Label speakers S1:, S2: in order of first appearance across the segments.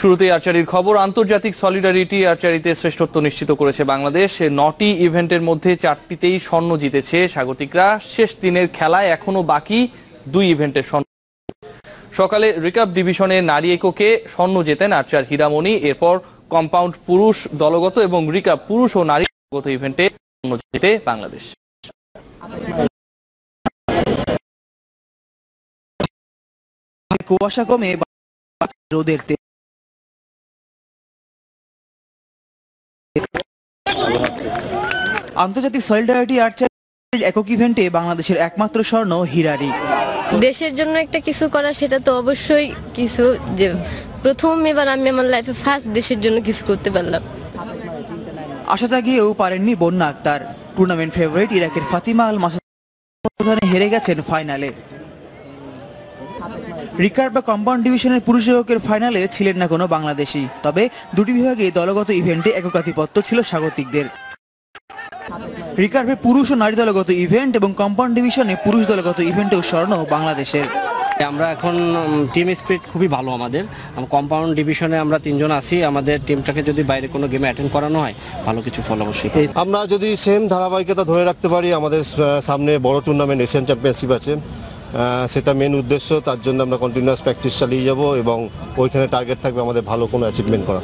S1: শুরুতেই আর্চারির খবর, আন্তর্জাতিক সলিডারিটি আর্চারিতে শ্রেষ্ঠত্ব নিশ্চিত করেছে বাংলাদেশ। নটি ইভেন্টের মধ্যে চারটিতেই স্বর্ণ জিতেছে স্বাগতিকরা। শেষ দিনের খেলায় এখনও বাকি দুই ইভেন্টের স্বর্ণ। সকালে রিকাপ ডিভিশনে নারী এককে স্বর্ণ জেতেন আর্চার হীরামণি। এরপর কম্পাউন্ড পুরুষ দলগত এবং রিকাপ পুরুষ ও নারী দলগত ইভেন্টে স্বর্ণ জেতে বাংলাদেশ।
S2: কুয়াশা কমে রোদের আন্তর্জাতিক সলিডারিটি আর্চারির একক ইভেন্টে বাংলাদেশের একমাত্র স্বর্ণ হিরারি।
S3: দেশের জন্য একটা কিছু করা সেটা তো অবশ্যই কিছু যে প্রথম এবার আমি আমার লাইফে ফার্স্ট দেশের জন্য কিছু করতে পারলাম।
S2: আশা জাগিয়েও পারেননি বন্যা আক্তার। টুর্নামেন্ট ফেভারিট ইরাকের ফাতিমা আল মাসাদ হেরে গেছেন ফাইনালে রিকার্ড বা কম্পাউন্ড ডিভিশনের পুরুষ এককের ফাইনালে ছিলেন না কোনো বাংলাদেশি। তবে দুটি বিভাগে দলগত ইভেন্টে একাধিপত্য ছিল স্বাগতিকদের। রিকার্ভে পুরুষ ও নারী দলগত ইভেন্ট এবং কম্পাউন্ড ডিভিশনে পুরুষ দলগত ইভেন্টেও স্বর্ণ বাংলাদেশের।
S4: আমরা এখন টিম স্পিরিট খুবই ভালো আমাদের। কম্পাউন্ড ডিভিশনে আমরা তিনজন আছি। আমাদের টিমটাকে যদি বাইরে কোনো গেমে অ্যাটেন্ড করানো হয় ভালো কিছু ফল অবশ্যই
S5: আমরা যদি সেম ধারাবাহিকতা ধরে রাখতে পারি আমাদের সামনে বড় টুর্নামেন্ট এশিয়ান চ্যাম্পিয়নশিপ আছে। সেটা মেন উদ্দেশ্য তার জন্য আমরা কন্টিনিউয়াস প্র্যাকটিস চালিয়ে যাব এবং ওইখানে টার্গেট থাকবে আমাদের ভালো কোনো অ্যাচিভমেন্ট করা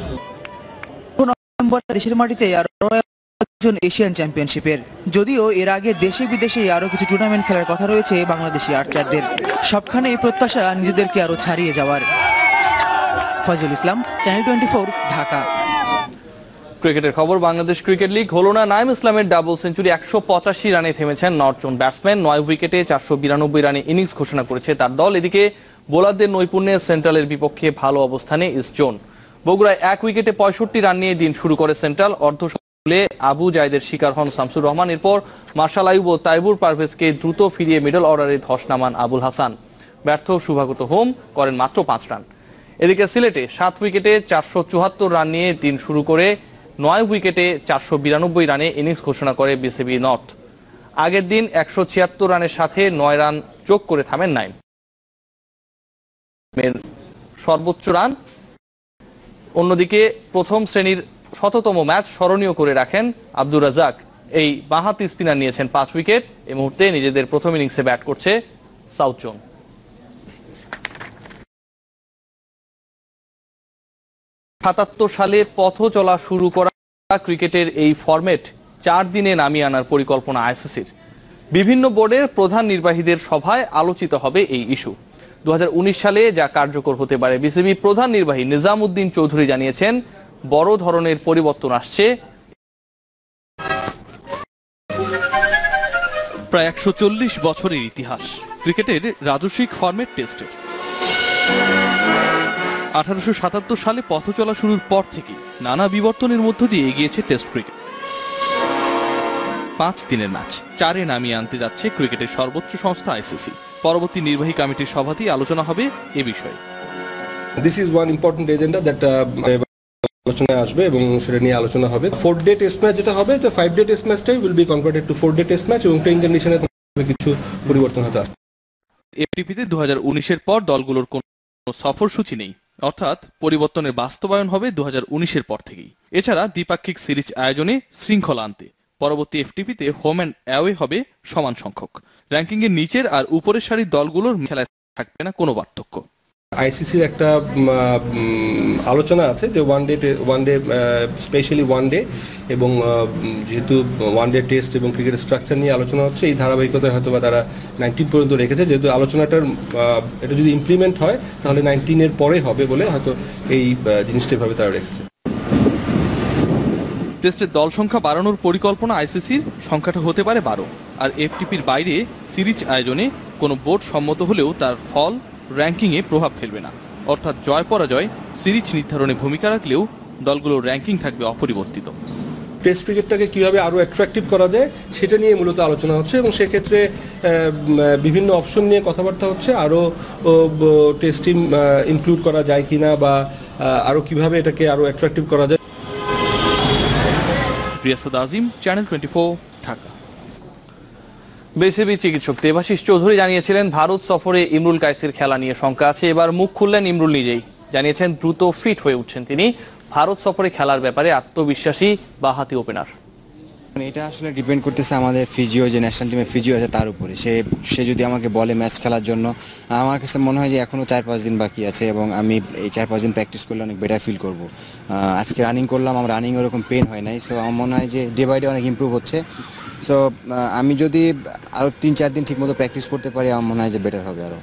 S2: দেশের মাটিতে আরও একজন এশিয়ান চ্যাম্পিয়নশিপের। যদিও এর আগে দেশে বিদেশে আরও কিছু টুর্নামেন্ট খেলার কথা রয়েছে বাংলাদেশি আর্চারদের সবখানে এই প্রত্যাশা নিজেদেরকে আরও ছাড়িয়ে যাওয়ার। Fazal Islam channel twenty Dhaka.
S1: ক্রিকেটের খবর, বাংলাদেশ ক্রিকেট লিগ হলো না। নাইম ইসলামের ডাবল সেঞ্চুরি একশো পঁচাশি রানে থেমেছেন নর্থজন ব্যাটসম্যান নয় উইকেটে চারশো বিরানব্বই রানে ইনিংস ঘোষণা করেছে তার দল। এদিকে বোলারদের নৈপুণ্যে সেন্ট্রালের বিপক্ষে ভালো অবস্থানে ইস্টজোন বগুড়ায় এক উইকেটে পঁয়ষট্টি রান নিয়ে দিন শুরু করে সেন্ট্রাল অর্ধ আবু জায়দের শিকার হন শামসুর রহমান। এরপর মার্শাল আইব ও তাইবুর পারভেজকে দ্রুত ফিরিয়ে মিডল অর্ডারে ধস নামান আবুল হাসান। ব্যর্থ শুভাগত হোম করেন মাত্র পাঁচ রান। এদিকে সিলেটে সাত উইকেটে চারশো চুয়াত্তর রান নিয়ে দিন শুরু করে নয় উইকেটে চারশো বিরানব্বই রানে ইনিংস ঘোষণা করে বিসিবি নর্থ। আগের দিন একশো ছিয়াত্তর রানের সাথে নয় রান যোগ করে থামেন এর সর্বোচ্চ রান। অন্যদিকে প্রথম শ্রেণির শততম ম্যাচ স্মরণীয় করে রাখেন আব্দুর রাজাক এই বাঁহাতি স্পিনার নিয়েছেন পাঁচ উইকেট। এই মুহূর্তে নিজেদের প্রথম ইনিংসে ব্যাট করছে সাউথ জোন। সাতাত্তর সালে পথ চলা শুরু করা ক্রিকেটের এই ফরম্যাট চার দিনে নামিয়ে আনার পরিকল্পনা আইসিসির। বিভিন্ন বোর্ডের প্রধান নির্বাহীদের সভায় আলোচিত হবে এই ইস্যু। দু হাজার উনিশ সালে যা কার্যকর হতে পারে বিসিবি প্রধান নির্বাহী নিজামুদ্দিন চৌধুরী জানিয়েছেন বড় ধরনের পরিবর্তন আসছে।
S6: প্রায় একশো চল্লিশ বছরের ইতিহাস। ক্রিকেটের রাজস্বিক ফরম্যাট টেস্টের আঠারোশো সাতাত্তর সালে পথ চলা শুরুর পর থেকে নানা বিবর্তনের মধ্য দিয়ে এগিয়েছে টেস্ট ক্রিকেট। পাঁচ দিনের ম্যাচ চারে নামিয়ে আনতে যাচ্ছে ক্রিকেটের সর্বোচ্চ সংস্থা আইসিসি। পরবর্তী নির্বাহী কমিটির সভাতেই আলোচনা হবে এ বিষয়ে।
S7: This is one important agenda that আলোচনায় আসবে এবং সেটা নিয়ে আলোচনা হবে। ফোর ডে টেস্ট ম্যাচ যেটা হবে five day test ম্যাচটাই will be converted to four day test match এবং প্লেইং কন্ডিশনে কিছু পরিবর্তন হতে আসবে।
S6: এফটিপিতে দু হাজার উনিশের পর দলগুলোর কোনো সফরসূচি নেই। অর্থাৎ পরিবর্তনের বাস্তবায়ন হবে দু হাজার উনিশের পর থেকেই। এছাড়া দ্বিপাক্ষিক সিরিজ আয়োজনে শৃঙ্খলা আনতে। পরবর্তী এফটিপিতে হোম অ্যান্ড অ্যাওয়ে হবে সমান সংখ্যক। র্যাঙ্কিংয়ের নিচের আর উপরের সারির দলগুলোর খেলায় থাকবে না কোনো পার্থক্য।
S7: আইসিসির একটা আলোচনা আছে যে one day one day specially one day এবং যেহেতু ওয়ান ডে টেস্ট এবং ক্রিকেট স্ট্রাকচার নিয়ে আলোচনা হচ্ছে, এই ধারাবাহিকতায় হয়তো বা তারা নাইনটিন পর্যন্ত রেখেছে। যেহেতু আলোচনাটার এটা যদি ইমপ্লিমেন্ট হয়, তাহলে নাইনটিনের পরে হবে বলে হয়তো এই জিনিসটা এভাবে তারা রেখেছে।
S6: টেস্টের দল সংখ্যা বাড়ানোর পরিকল্পনা আইসিসির সংখ্যাটা হতে পারে বারো। আর এফটিপির বাইরে সিরিজ আয়োজনে কোনো বোর্ড সম্মত হলেও তার ফল র্যাঙ্কিংয়ে প্রভাব ফেলবে না। অর্থাৎ জয় পরাজয় সিরিজ নির্ধারণে ভূমিকা রাখলেও দলগুলোর র্যাঙ্কিং থাকবে অপরিবর্তিত।
S7: টেস্ট ক্রিকেটটাকে কীভাবে আরও অ্যাট্রাকটিভ করা যায় সেটা নিয়ে মূলত আলোচনা হচ্ছে এবং সেক্ষেত্রে বিভিন্ন অপশন নিয়ে কথাবার্তা হচ্ছে আরও টেস্ট টিম ইনক্লুড করা যায় কি না বা আরও কীভাবে এটাকে আরও অ্যাট্রাকটিভ করা যায়।
S6: Riasad Azim channel twenty Dhaka.
S1: BCB চিকিৎসক দেবাশিস চৌধুরী জানিয়েছিলেন, ভারত সফরে ইমরুল কাইসির খেলা নিয়ে শঙ্কা আছে। এবার মুখ খুললেন ইমরুল নিজেই। জানিয়েছেন, দ্রুত ফিট হয়ে উঠছেন তিনি। ভারত সফরে খেলার ব্যাপারে আত্মবিশ্বাসী বাহাতি ওপেনার?
S8: মানে এটা আসলে ডিপেন্ড করতেছে আমাদের ফিজিও, যে ন্যাশনাল টিমে ফিজিও আছে তার উপরে। সে সে যদি আমাকে বলে ম্যাচ খেলার জন্য, আমার কাছে মনে হয় যে এখনও চার পাঁচ দিন বাকি আছে এবং আমি এই চার পাঁচ দিন প্র্যাকটিস করলে অনেক বেটার ফিল করব। আজকে রানিং করলাম, আমার রানিং ওরকম পেন হয় নাই। সো আমার মনে হয় যে ডে বাই ডে অনেক ইম্প্রুভ হচ্ছে। সো আমি যদি আরও তিন চার দিন ঠিক মতো প্র্যাকটিস করতে পারি, আমার মনে হয় যে বেটার হবে আরও